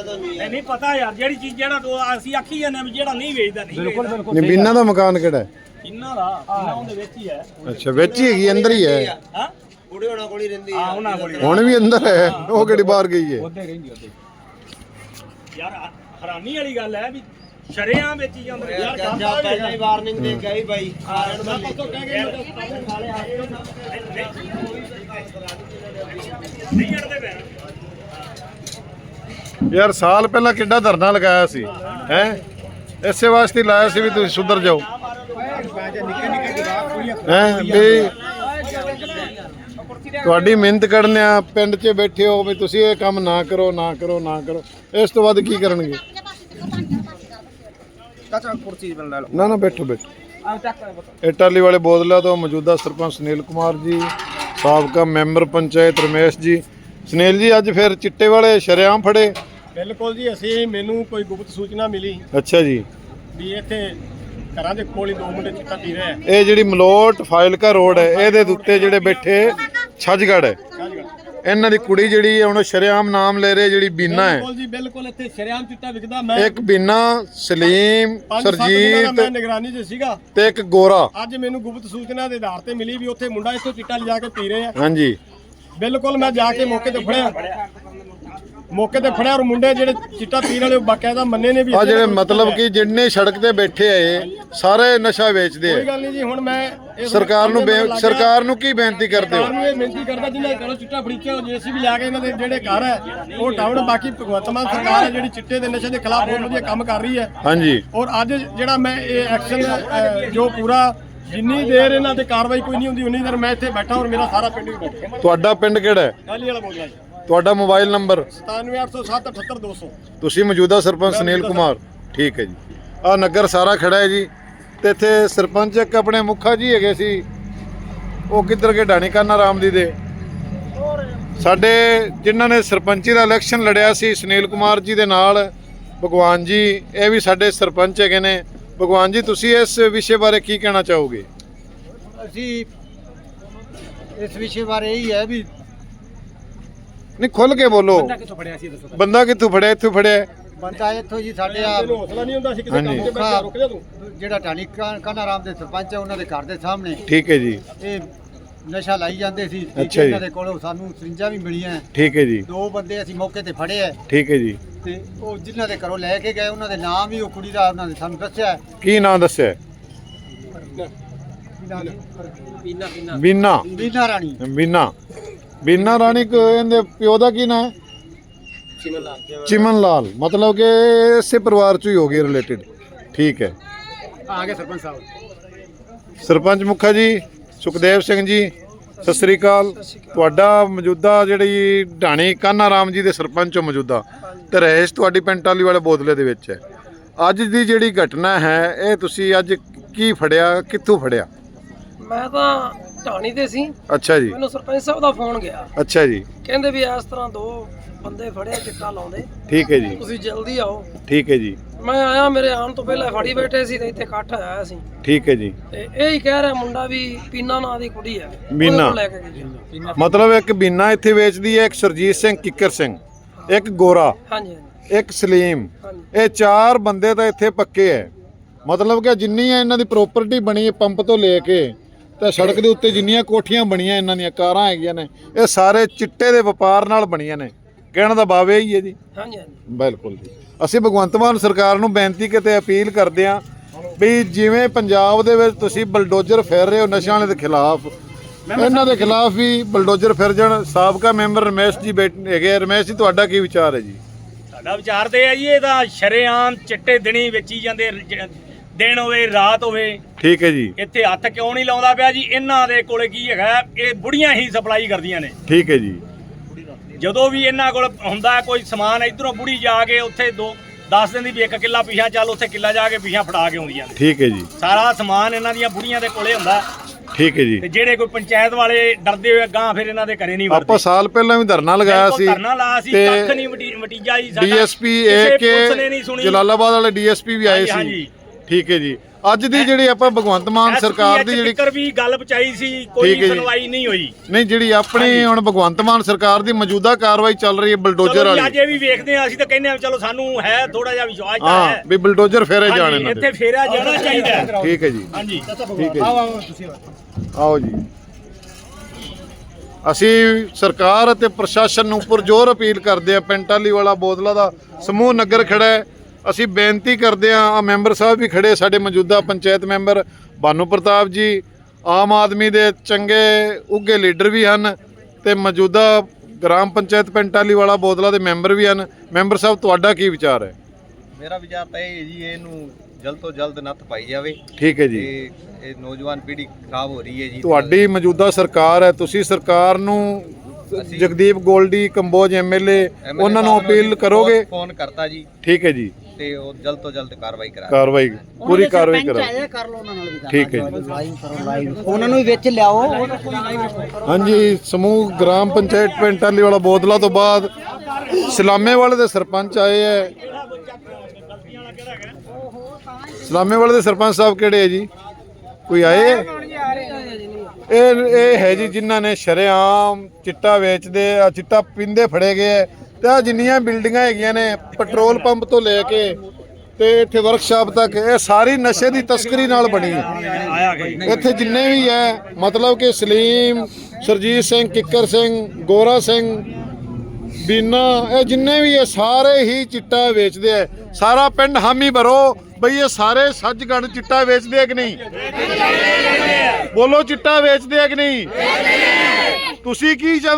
ਇਹ ਨਹੀਂ ਪਤਾ ਯਾਰ ਜਿਹੜੀ ਚੀਜ਼ ਜਿਹੜਾ ਦੋ ਅਸੀਂ ਆਖੀ ਜਾਂਦੇ ਵੀ ਜਿਹੜਾ ਨਹੀਂ ਵੇਚਦਾ ਨਹੀਂ ਬਿਲਕੁਲ ਬਿਲਕੁਲ ਨਹੀਂ ਬਿੰਨਾ ਦਾ ਮਕਾਨ ਕਿਹੜਾ ਹੈ ਇਹਨਾਂ ਦਾ ਇਹਨਾਂ ਉਹਦੇ ਵਿੱਚ ਹੀ ਹੈ ਅੱਛਾ ਵਿੱਚ ਹੀ ਹੈਗੀ ਅੰਦਰ ਹੀ ਹੈ ਹਾਂ ਕੁੜੀ ਉਹਨਾਂ ਕੋਲ ਹੀ ਰਹਿੰਦੀ ਆ ਉਹਨਾਂ ਕੋਲ। ਹੁਣ ਵੀ ਅੰਦਰ ਹੈ ਉਹ ਕਿਹੜੀ ਬਾਹਰ ਗਈ ਹੈ ਉਹਦੇ ਰਹਿੰਦੀ ਉਹਦੇ ਯਾਰ ਹੈਰਾਨੀ ਵਾਲੀ ਗੱਲ ਹੈ ਵੀ ਸ਼ਰਿਆਂ ਵਿੱਚ ਹੀ ਜਾਂਦੇ ਯਾਰ ਕੰਮ ਪਹਿਲਾਂ ਹੀ ਵਾਰਨਿੰਗ ਦੇ ਗਈ ਬਾਈ ਆਰਨ ਵਾਲੀ ਪੱਕੋ ਕਹਿ ਕੇ ਨਹੀਂ ਅੜਦੇ ਪਏ ਯਾਰ ਸਾਲ ਪਹਿਲਾਂ ਕਿੱਡਾ ਧਰਨਾ ਲਗਾਇਆ ਸੀ ਹੈ? ਇਸੇ ਵਾਸਤੇ ਲਾਇਆ ਸੀ ਵੀ ਤੁਸੀਂ ਸੁਧਰ ਜਾਓ। ਹੈ? ਵੀ ਤੁਹਾਡੀ ਮਿਹਨਤ ਕਰਨ ਆ ਪਿੰਡ 'ਚ ਬੈਠੇ ਹੋ ਵੀ ਤੁਸੀਂ ਇਹ ਕੰਮ ਨਾ ਕਰੋ ਨਾ ਕਰੋ ਨਾ ਕਰੋ। ਇਸ ਤੋਂ ਬਾਅਦ ਕੀ ਕਰਨਗੇ? ਨਾ ਨਾ ਬੈਠੋ ਬੈਠੋ। ਇਹ ਟਾਲੀ ਵਾਲੇ ਬੋਦਲਾ ਤੋਂ ਮੌਜੂਦਾ ਸਰਪੰਚ ਸੁਨੀਲ ਕੁਮਾਰ ਜੀ ਸਾਬਕਾ ਮੈਂਬਰ ਪੰਚਾਇਤ ਰਮੇਸ਼ ਜੀ। ਸੁਨੀਲ ਜੀ ਅੱਜ ਫਿਰ ਚਿੱਟੇ ਵਾਲੇ ਸ਼ਰਿਆਮ ਫੜੇ। ਬਿਲਕੁਲ ਜੀ ਅਸੀਂ ਮੈਨੂੰ ਕੋਈ ਗੁਪਤ ਸੂਚਨਾ ਮਿਲੀ ਅੱਛਾ ਜੀ। ਵੀ ਇੱਥੇ ਘਰਾਂ ਦੇ ਕੋਲ ਹੀ ਦੋ ਮੁੰਡੇ ਚਿੱਟਾ ਪੀ ਰਹੇ ਆ। ਇਹ ਜਿਹੜੀ ਮਲੋਟ ਫਾਇਲਕਾ ਰੋਡ ਹੈ ਇਹਦੇ ਦੇ ਉੱਤੇ ਜਿਹੜੇ ਬੈਠੇ ਛੱਜਗੜ ਹੈ। ਇਹਨਾਂ ਦੀ ਕੁੜੀ ਜਿਹੜੀ ਹੈ ਹੁਣ ਸ਼ਰਿਆਮ ਨਾਮ ਲੈ ਰਹੇ ਜਿਹੜੀ ਬੀਨਾ ਹੈ। ਬਿਲਕੁਲ ਜੀ ਬਿਲਕੁਲ ਇੱਥੇ ਸ਼ਰਿਆਮ ਚਿੱਟਾ ਵਿਕਦਾ ਮੈਂ ਇੱਕ ਬੀਨਾ ਸਲੀਮ ਪੰਜ ਸੱਤ ਦਿਨਾਂ ਦਾ ਮੈਂ ਸਰਜੀਤ ਨਿਗਰਾਨੀ 'ਚ ਸੀਗਾ। ਤੇ ਇੱਕ ਗੋਰਾ। ਅੱਜ ਮੈਨੂੰ ਗੁਪਤ ਸੂਚਨਾ ਦੇ ਆਧਾਰ ਤੇ ਮਿਲੀ ਵੀ ਉੱਥੇ ਮੁੰਡਾ ਇੱਥੋਂ ਚਿੱਟਾ ਲਿਜਾ ਕੇ ਪੀ ਰਹੇ ਆ। ਹਾਂਜੀ। ਬਿਲਕੁਲ ਮੈਂ ਜਾ ਕੇ ਮੌਕੇ ਤੇ ਫੜਿਆ। ਮੌਕੇ ਤੇ ਫੜਿਆ ਔਰ ਮੁੰਡੇ ਜਿਹੜੇ ਚਿੱਟਾ ਪੀਣ ਵਾਲੇ ਉਹ ਬਾਕਾਇਦਾ ਮੰਨੇ ਨੇ ਵੀ ਆ ਜਿਹੜੇ ਮਤਲਬ ਕਿ ਜਿੰਨੇ ਸੜਕ ਤੇ ਬੈਠੇ ਆ ਇਹ ਸਾਰੇ ਨਸ਼ਾ ਵੇਚਦੇ ਕੋਈ ਆ ਗੱਲ ਨਹੀਂ ਜੀ ਹੁਣ ਮੈਂ ਸਰਕਾਰ ਨੂੰ ਬੇ- ਸਰਕਾਰ ਨੂੰ ਕੀ ਬੇਨਤੀ ਕਰਦੇ ਸਰਕਾਰ ਹੋ ਨੂੰ ਇਹ ਬੇਨਤੀ ਕਰਦਾ ਜਿਨ੍ਹਾਂ ਦੇ ਘਰੋਂ ਚਿੱਟਾ ਫੜੀਚਿਆ ਹੋ ਜੇ ਅਸੀਂ ਵੀ ਲਿਆ ਕੇ ਇਹਨਾਂ ਦੇ ਜਿਹੜੇ ਘਰ ਹੈ ਉਹ ਟਾਉਣ ਬਾਕੀ ਭਗਵੰਤ ਮਾਨ ਸਰਕਾਰ ਹੈ ਜਿਹੜੀ ਚਿੱਟੇ ਦੇ ਨਸ਼ੇ ਦੇ ਖਿਲਾਫ ਬਹੁਤ ਵਧੀਆ ਕੰਮ ਕਰ ਰਹੀ ਹੈ। ਹਾਂਜੀ। ਔਰ ਅੱਜ ਜਿਹੜਾ ਮੈਂ ਇਹ ਐਕਸ਼ਨ ਜੋ ਪੂਰਾ ਜਿੰਨੀ ਦੇਰ ਇਹਨਾਂ ਤੇ ਕਾਰਵਾਈ ਕੋਈ ਨਹੀਂ ਹੁੰਦੀ ਉਨੀ ਦੇਰ ਮੈਂ ਇੱਥੇ ਬੈਠਾ ਔਰ ਮੇਰਾ ਸਾਰਾ ਪਿੰਡ ਵੀ ਬੈਠਾ। ਤੁਹਾਡਾ ਪਿੰਡ ਕਿਹੜਾ ਹੈ? ਗਾਲੀ ਵਾਲਾ ਬੋਲਦਾ ਜੀ। ਤੁਹਾਡਾ ਮੋਬਾਈਲ ਨੰਬਰ? 97807 78200 ਤੁਸੀਂ ਮੌਜੂਦਾ ਸਰਪੰਚ ਸੁਨੀਲ ਕੁਮਾਰ। ਠੀਕ ਹੈ ਜੀ। ਆ ਨਗਰ ਸਾਰਾ ਖੜਾ ਹੈ ਜੀ। ਤੇ ਇੱਥੇ ਸਰਪੰਚ ਇੱਕ ਆਪਣੇ ਮੁਖਾ ਜੀ ਹੈਗੇ ਸੀ। ਉਹ ਕਿੱਧਰ ਗਏ? ਢਾਣੀ ਕਾਨਾ ਰਾਮ ਦੀ ਦੇ। ਸਾਡੇ ਜਿਨ੍ਹਾਂ ਨੇ ਸਰਪੰਚੀ ਦਾ ਇਲੈਕਸ਼ਨ ਲੜਿਆ ਸੀ ਸੁਨੀਲ ਕੁਮਾਰ ਜੀ ਦੇ ਨਾਲ ਭਗਵਾਨ ਜੀ ਇਹ ਵੀ ਸਾਡੇ ਸਰਪੰਚ ਹੈਗੇ ਨੇ। ਭਗਵਾਨ ਜੀ ਤੁਸੀਂ ਇਸ ਵਿਸ਼ੇ ਬਾਰੇ ਕੀ ਕਹਿਣਾ ਚਾਹੋਗੇ? ਅਸੀਂ ਇਸ ਵਿਸ਼ੇ ਬਾਰੇ ਇਹੀ ਹੈ ਵੀ ਨਹੀਂ ਖੁੱਲ ਕੇ ਬੋਲੋ। ਕਿੱਥੋਂ ਫੜਿਆ ਸੀ ਦੱਸੋ ਬੰਦਾ ਕਿੱਥੋਂ ਫੜਿਆ ਇੱਥੋਂ ਫੜਿਆ ਬੰਦਾ ਇੱਥੋਂ ਜੀ ਸਾਡੇ ਆ ਹੌਸਲਾ ਨਹੀਂ ਹੁੰਦਾ ਸੀ ਕਿਸੇ। ਕੰਮ ਤੇ ਬੈਠਾ ਰੁਕ ਜਾ ਤੂੰ। ਜਿਹੜਾ ਢਾਣੀ ਕਾਨਾ ਰਾਮ ਦੇ ਸਰਪੰਚ ਹੈ ਉਹਨਾਂ ਦੇ ਘਰ ਦੇ ਸਾਹਮਣੇ। ਠੀਕ ਹੈ ਜੀ। ਇਹ ਨਸ਼ਾ ਲਾਈ ਜਾਂਦੇ ਸੀ ਅੱਛਾ ਜੀ। ਇਹਨਾਂ ਦੇ ਕੋਲੋਂ ਸਾਨੂੰ ਸਰਿੰਜਾਂ ਵੀ ਮਿਲੀਆਂ ਠੀਕ ਹੈ ਜੀ। ਦੋ ਬੰਦੇ ਅਸੀਂ ਮੌਕੇ ਤੇ ਫੜੇ ਐ ਠੀਕ ਹੈ ਜੀ। ਤੇ ਉਹ ਜਿਨ੍ਹਾਂ ਦੇ ਘਰੋਂ ਲੈ ਕੇ ਗਏ ਉਹਨਾਂ ਦੇ ਨਾਮ ਵੀ ਉਹ ਕੁੜੀ ਦਾ ਉਹਨਾਂ ਨੇ ਸਾਨੂੰ ਦੱਸਿਆ। ਕੀ ਨਾਂ ਦੱਸਿਆ ਬੀਨਾ। ਬੀਨਾ ਰਾਣੀ। ਬੀਨਾ। ਬੀਨਾ ਰਾਣੀ ਕੋ ਇਹਦੇ ਪਿਓ ਦਾ ਕੀ ਨਾਂ ਹੈ? ਚਿਮਨ ਲਾਲ ਮਤਲਬ ਕਿ ਇਸੇ ਪਰਿਵਾਰ ਚ ਹੀ ਹੋ ਗਏ ਰਿਲੇਟਡ ਠੀਕ ਹੈ। ਆਗੇ ਸਰਪੰਚ ਸਾਹਿਬ। ਸਰਪੰਚ ਮੁਖਾ ਜੀ ਸੁਖਦੇਵ ਸਿੰਘ ਜੀ ਸਤਿ ਸ੍ਰੀ ਅਕਾਲ। ਤੁਹਾਡਾ ਮੌਜੂਦਾ ਜਿਹੜੀ ਢਾਣੀ ਕਾਨਾ ਰਾਮ ਜੀ ਦੇ ਸਰਪੰਚ ਹੋ ਮੌਜੂਦਾ। ਤੇ ਰਹਿਸ਼ ਤੁਹਾਡੀ ਪੈਂਟਾਲੀ ਵਾਲੇ ਬੋਦਲੇ ਦੇ ਵਿੱਚ ਹੈ। ਅੱਜ ਦੀ ਜਿਹੜੀ ਘਟਨਾ ਹੈ ਇਹ ਤੁਸੀਂ ਅੱਜ ਕੀ ਫੜਿਆ ਕਿੱਥੋਂ ਫੜਿਆ? ਮੈਂ ਤਾਂ ਢਾਣੀ ਤੇ ਸੀ। ਅੱਛਾ ਜੀ। ਮੈਨੂੰ ਸਰਪੰਚ ਸਾਹਿਬ ਦਾ ਫੋਨ ਗਿਆ। ਅੱਛਾ ਜੀ। ਕਹਿੰਦੇ ਵੀ ਇਸ ਤਰ੍ਹਾਂ ਦੋ ਬੰਦੇ ਫੜਿਆ ਚਿੱਟਾ ਲਾਉਂਦੇ। ਠੀਕ ਹੈ ਜੀ। ਤੁਸੀਂ ਜਲਦੀ ਆਓ। ਠੀਕ ਹੈ ਜੀ। ਮੈਂ ਆਇਆ ਮੇਰੇ ਆਉਣ ਤੋਂ ਪਹਿਲਾਂ ਫੜੀ ਬੈਠੇ ਸੀ ਤੇ ਇੱਥੇ ਇਕੱਠ ਆਇਆ ਸੀ। ਠੀਕ ਹੈ ਜੀ। ਤੇ ਇਹ ਹੀ ਕਹਿ ਰਿਹਾ ਮੁੰਡਾ ਵੀ ਪੀਨਾ ਨਾਂ ਦੀ ਕੁੜੀ ਹੈ। ਉਹਦੇ ਬੀਨਾ। ਕੋਲ ਲੈ ਕੇ ਗਈ। ਮਤਲਬ ਇੱਕ ਬੀਨਾ ਇੱਥੇ ਵੇਚਦੀ ਹੈ ਇੱਕ ਸਰਜੀਤ ਸਿੰਘ ਕਿੱਕਰ ਸਿੰਘ ਇੱਕ ਗੋਰਾ ਹਾਂਜੀ ਹਾਂਜੀ। ਇੱਕ ਸਲੀਮ। ਇਹ ਚਾਰ ਬੰਦੇ ਤਾਂ ਇੱਥੇ ਪੱਕੇ ਐ ਮਤਲਬ ਕਿ ਜਿੰਨੀਆਂ ਇਹਨਾਂ ਦੀ ਪ੍ਰਾਪਰਟੀ ਬਣੀ ਹੈ ਪੰਪ ਤੋਂ ਲੈ ਕੇ ਤੇ ਸੜਕ ਦੇ ਉੱਤੇ ਜਿੰਨੀਆਂ ਕੋਠੀਆਂ ਬਣੀਆਂ ਇਹਨਾਂ ਦੀਆਂ ਕਾਰਾਂ ਹੈਗੀਆਂ ਨੇ ਇਹ ਸਾਰੇ ਚਿੱਟੇ ਦੇ ਵਪਾਰ ਨਾਲ ਬਣੀਆਂ ਨੇ। ਕਹਿਣ ਦਾ ਇਹ ਹੀ ਹੈ ਜੀ। ਹਾਂਜੀ ਹਾਂਜੀ। ਬਿਲਕੁਲ ਜੀ। ਅਸੀਂ ਭਗਵੰਤ ਮਾਨ ਸਰਕਾਰ ਨੂੰ ਬੇਨਤੀ ਕਿਤੇ ਅਪੀਲ ਕਰਦੇ ਹਾਂ ਵੀ ਜਿਵੇਂ ਪੰਜਾਬ ਦੇ ਵਿੱਚ ਤੁਸੀਂ ਬਲਡੋਜ਼ਰ ਫੇਰ ਰਹੇ ਹੋ ਨਸ਼ਿਆਂ ਵਾਲੇ ਦੇ ਖਿਲਾਫ ਇਹਨਾਂ ਦੇ ਖਿਲਾਫ ਵੀ ਬਲਡੋਜ਼ਰ ਫਿਰ ਜਾਣ। ਸਾਬਕਾ ਮੈਂਬਰ ਰਮੇਸ਼ ਜੀ ਬੈਠੇ ਹੈਗੇ ਆ। ਰਮੇਸ਼ ਜੀ ਤੁਹਾਡਾ ਕੀ ਵਿਚਾਰ ਹੈ ਜੀ? ਸਾਡਾ ਵਿਚਾਰ ਤੇ ਹੈ ਜੀ ਇਹ ਤਾਂ ਸ਼ਰੇਆਮ ਚਿੱਟੇ ਦਿਨੀ ਵੇਚੀ ਜਾਂਦੇ ਦਿਨ ਹੋਵੇ ਰਾਤ ਹੋਵੇ ਠੀਕ ਹੈ ਜੀ। ਇੱਥੇ ਹੱਥ ਕਿਉਂ ਨਹੀਂ ਲਾਉਂਦਾ ਪਿਆ ਜੀ? ਇਹਨਾਂ ਦੇ ਕੋਲੇ ਕੀ ਹੈਗਾ? ਇਹ ਬੁੜੀਆਂ ਹੀ ਸਪਲਾਈ ਕਰਦੀਆਂ ਨੇ। ਠੀਕ ਹੈ ਜੀ। ਜਦੋਂ ਵੀ ਇਹਨਾਂ ਕੋਲ ਹੁੰਦਾ ਕੋਈ ਸਮਾਨ ਇਧਰੋਂ ਬੁੜੀ ਜਾ ਕੇ ਉੱਥੇ ਦੋ 10 ਦਿਨ ਦੀ ਵੀ ਇੱਕ ਕਿੱਲਾ ਪਿਛਾ ਚੱਲ ਉੱਥੇ ਕਿੱਲਾ ਜਾ ਕੇ ਪਿਛਾ ਫੜਾ ਕੇ ਆਉਂਦੀਆਂ ਨੇ। ਠੀਕ ਹੈ ਜੀ। ਸਾਰਾ ਸਮਾਨ ਇਹਨਾਂ ਦੀਆਂ ਬੁੜੀਆਂ ਦੇ ਕੋਲੇ ਹੁੰਦਾ। ਠੀਕ ਹੈ ਜੀ। ਤੇ ਜਿਹੜੇ ਕੋਈ ਪੰਚਾਇਤ ਵਾਲੇ ਡਰਦੇ ਹੋਏ ਗਾਂ ਫਿਰ ਇਹਨਾਂ ਦੇ ਘਰੇ ਨਹੀਂ ਵੜਦੇ। ਆਪਾਂ ਸਾਲ ਪਹਿਲਾਂ ਵੀ ਧਰਨਾ ਲਗਾਇਆ ਸੀ ਧਰਨਾ ਲਾਇਆ ਸੀ ਕੱਖ ਨਹੀਂ ਵਟੀਜਾ ਜੀ ਸਾਡਾ। ਡੀਐਸਪੀ ਏ ਕੇ ਜਲਾਲਾਬਾਦ ਵਾਲੇ ਡੀਐਸਪੀ ਵੀ ਆਏ ਸੀ। ਹਾਂਜੀ। ਠੀਕ ਹੈ ਜੀ। ਅੱਜ ਦੀ ਜਿਹੜੀ ਆਪਾਂ ਭਗਵੰਤ ਮਾਨ ਸਰਕਾਰ ਦੀ ਜਿਹੜੀ ਜਿਹੜੀ ਵੀ ਗੱਲ ਪਚਾਈ ਸੀ ਕੋਈ। ਸੁਣਵਾਈ ਨਹੀਂ ਹੋਈ। ਨਹੀਂ ਜਿਹੜੀ ਆਪਣੀ ਹੁਣ ਭਗਵੰਤ ਮਾਨ ਸਰਕਾਰ ਦੀ ਮੌਜੂਦਾ ਕਾਰਵਾਈ ਚੱਲ ਰਹੀ ਹੈ ਬਲਡੋਜ਼ਰ ਵਾਲੀ। ਅੱਜ ਇਹ ਵੀ ਵੇਖਦੇ ਆ ਅਸੀਂ ਤਾਂ ਕਹਿੰਦੇ ਆ ਚਲੋ ਸਾਨੂੰ ਹੈ ਥੋੜਾ ਜਿਹਾ ਵਿਸ਼ਵਾਸ ਤਾਂ ਹਾਂ ਹੈ। ਵੀ ਬਲਡੋਜ਼ਰ ਫੇਰੇ ਜਾਣ ਇਹਨਾਂ ਇੱਥੇ ਦੇ ਫੇਰਿਆ ਜਾਣਾ ਚਾਹੀਦਾ ਹੈ। ਠੀਕ ਹੈ ਜੀ। ਹਾਂਜੀ। ਠੀਕ ਹੈ ਜੀ। ਆਓ ਜੀ। ਅਸੀਂ ਸਰਕਾਰ ਅਤੇ ਪ੍ਰਸ਼ਾਸਨ ਨੂੰ ਪੁਰਜ਼ੋਰ ਅਪੀਲ ਕਰਦੇ ਆ ਪੈਂਟਾਲੀ ਵਾਲਾ ਬੋਦਲਾ ਦਾ ਸਮੂਹ ਨਗਰ ਖੜਾ ਹੈ। ਅਸੀਂ ਬੇਨਤੀ ਕਰਦੇ ਆ ਆ ਮੈਂਬਰ ਸਾਹਿਬ ਵੀ ਖੜੇ ਸਾਡੇ ਮੌਜੂਦਾ ਪੰਚਾਇਤ ਮੈਂਬਰ ਬਾਨੂ ਪ੍ਰਤਾਪ ਜੀ ਆਮ ਆਦਮੀ ਦੇ ਚੰਗੇ ਉੱਗੇ ਲੀਡਰ ਵੀ ਹਨ ਤੇ ਮੌਜੂਦਾ ਗ੍ਰਾਮ ਪੰਚਾਇਤ ਪੈਂਟਾਲੀ ਵਾਲਾ ਬੋਦਲਾ ਦੇ ਮੈਂਬਰ ਵੀ ਹਨ। ਮੈਂਬਰ ਸਾਹਿਬ ਤੁਹਾਡਾ ਕੀ ਵਿਚਾਰ ਹੈ? ਮੇਰਾ ਵਿਚਾਰ ਤਾਂ ਇਹ ਹੈ ਜੀ ਇਹਨੂੰ ਜਲਦ ਤੋਂ ਜਲਦ ਨੱਥ ਪਾਈ ਜਾਵੇ। ਠੀਕ ਹੈ ਜੀ। ਇਹ ਨੌਜਵਾਨ ਪੀੜ੍ਹੀ ਖਰਾਬ ਹੋ ਰਹੀ ਹੈ ਜੀ। ਤੁਹਾਡੀ ਮੌਜੂਦਾ ਸਰਕਾਰ ਹੈ ਤੁਸੀਂ ਸਰਕਾਰ ਨੂੰ ਜਗਦੀਪ ਗੋਲਡੀ ਕੰਬੋਜ ਐਮਐਲਏ ਉਹਨਾਂ ਨੂੰ ਅਪੀਲ ਕਰੋਗੇ? ਫੋਨ ਕਰਤਾ ਜੀ। ਠੀਕ ਹੈ ਜੀ। ਤੇ ਉਹ ਜਲਦ ਤੋਂ ਜਲਦ ਕਾਰਵਾਈ ਕਰਾ ਕਾਰਵਾਈ ਪੂਰੀ ਕਾਰਵਾਈ ਕਰੋ ਕਰ ਲਓ ਉਹਨਾਂ ਨਾਲ ਵੀ ਠੀਕ ਹੈ ਜੀ। ਉਹਨਾਂ ਨੂੰ ਵੀ ਵਿੱਚ ਲਿਆਓ। ਹਾਂਜੀ ਸਮੂਹ ਗ੍ਰਾਮ ਪੰਚਾਇਤ ਪੈਂਟਾਲੀ ਵਾਲਾ ਬੋਦਲਾ ਤੋਂ ਬਾਅਦ ਸਲਾਮੇ ਵਾਲੇ ਦੇ ਸਰਪੰਚ ਆਏ ਹੈ ਸਲਾਮੇ ਵਾਲੇ ਦੇ ਸਰਪੰਚ ਸਾਹਿਬ ਕਿਹੜੇ ਹੈ ਜੀ? ਕੋਈ ਆਏ? ਹੈ ਇਹ ਇਹ ਹੈ ਜੀ ਜਿਨ੍ਹਾਂ ਨੇ ਸ਼ਰੇਆਮ ਚਿੱਟਾ ਵੇਚਦੇ ਆ ਚਿੱਟਾ ਪਿੰਦੇ ਫੜੇ ਗਏ ਹੈ ਤੇ ਆ ਜਿੰਨੀਆਂ ਬਿਲਡਿੰਗਾਂ ਹੈਗੀਆਂ ਨੇ, ਪੈਟਰੋਲ ਪੰਪ ਤੋਂ ਲੈ ਕੇ ਤੇ ਇੱਥੇ ਵਰਕਸ਼ਾਪ ਤੱਕ, ਇਹ ਸਾਰੀ ਨਸ਼ੇ ਦੀ ਤਸਕਰੀ ਨਾਲ ਬਣੀ ਹੈ। ਇੱਥੇ ਜਿੰਨੇ ਵੀ ਹੈ, ਮਤਲਬ ਕਿ ਸਲੀਮ, ਸਰਜੀਤ ਸਿੰਘ, ਕਿੱਕਰ ਸਿੰਘ, ਗੋਰਾ ਸਿੰਘ, ਬੀਨਾ, ਇਹ ਜਿੰਨੇ ਵੀ ਇਹ ਸਾਰੇ ਹੀ ਚਿੱਟਾ ਵੇਚਦੇ ਆ ਸਾਰਾ ਪਿੰਡ ਹਾਮੀ ਭਰੋ, ਬਈ ਇਹ ਸਾਰੇ ਸੱਜਗੜ ਚਿੱਟਾ ਵੇਚਦੇ ਆ ਕਿ ਨਹੀਂ? ਬੋਲੋ, ਚਿੱਟਾ ਵੇਚਦੇ ਆ ਕਿ ਨਹੀਂ? ਤੁਸੀਂ ਕੀ ਚਾਹੁੰਦੇ